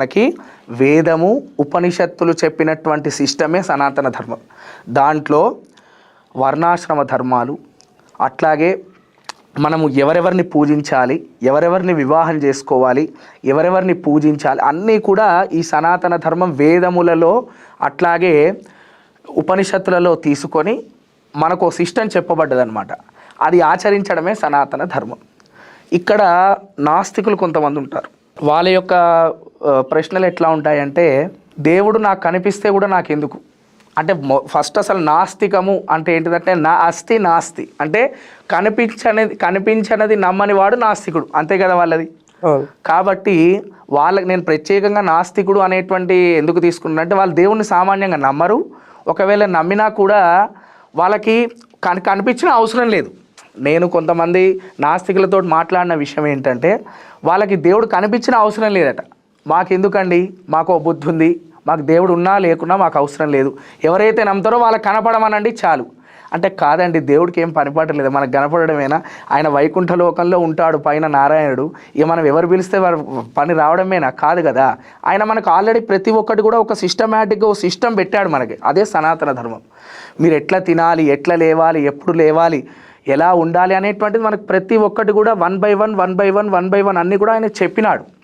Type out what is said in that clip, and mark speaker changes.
Speaker 1: మనకి వేదము ఉపనిషత్తులు చెప్పినటువంటి సిస్టమే సనాతన ధర్మం. దాంట్లో వర్ణాశ్రమ ధర్మాలు అట్లాగే మనము ఎవరెవరిని పూజించాలి ఎవరెవరిని వివాహం చేసుకోవాలి ఎవరెవరిని పూజించాలి అన్నీ కూడా ఈ సనాతన ధర్మం వేదములలో అట్లాగే ఉపనిషత్తులలో తీసుకొని మనకు సిస్టమ్ చెప్పబడ్డదనమాట అది ఆచరించడమే సనాతన ధర్మం. ఇక్కడ నాస్తికులు కొంతమంది ఉంటారు. వాళ్ళ యొక్క ప్రశ్నలు ఎట్లా ఉంటాయంటే దేవుడు నాకు కనిపిస్తే కూడా నాకు ఎందుకు అంటే ఫస్ట్ అసలు నాస్తికము అంటే ఏంటిదంటే నా అస్థి నాస్తి. అంటే కనిపించనిది కనిపించనిది నమ్మని వాడు నాస్తికుడు. అంతే కదా వాళ్ళది? కాబట్టి వాళ్ళకి నేను ప్రత్యేకంగా నాస్తికుడు అనేటువంటి ఎందుకు తీసుకున్నానంటే వాళ్ళు దేవుణ్ణి సామాన్యంగా నమ్మరు. ఒకవేళ నమ్మినా కూడా వాళ్ళకి కని కనిపించిన అవసరం లేదు. నేను కొంతమంది నాస్తికులతో మాట్లాడిన విషయం ఏంటంటే వాళ్ళకి దేవుడు కనిపించిన అవసరం లేదట. మాకెందుకండి? మాకు ఓ బుద్ధి ఉంది మాకు దేవుడు ఉన్నా లేకున్నా మాకు అవసరం లేదు. ఎవరైతే నమ్ముతారో వాళ్ళకి కనపడమనండి చాలు. అంటే కాదండి దేవుడికి ఏం పనిపాటలేదు. మనకు కనపడమేనా ఆయన వైకుంఠ లోకంలో ఉంటాడు పైన నారాయణుడు. ఇక మనం ఎవరు పిలిస్తే వారు పని రావడమేనా? కాదు కదా. ఆయన మనకు ఆల్రెడీ ప్రతి ఒక్కటి కూడా ఒక సిస్టమేటిక్గా ఒక సిస్టమ్ పెట్టాడు మనకి. అదే సనాతన ధర్మం. మీరు ఎట్లా తినాలి? ఎట్లా లేవాలి? ఎప్పుడు లేవాలి? ఎలా ఉండాలి అనేటువంటిది మనకు ప్రతి ఒక్కటి కూడా one by one one by one one by one అన్నీ కూడా ఆయన చెప్పినాడు.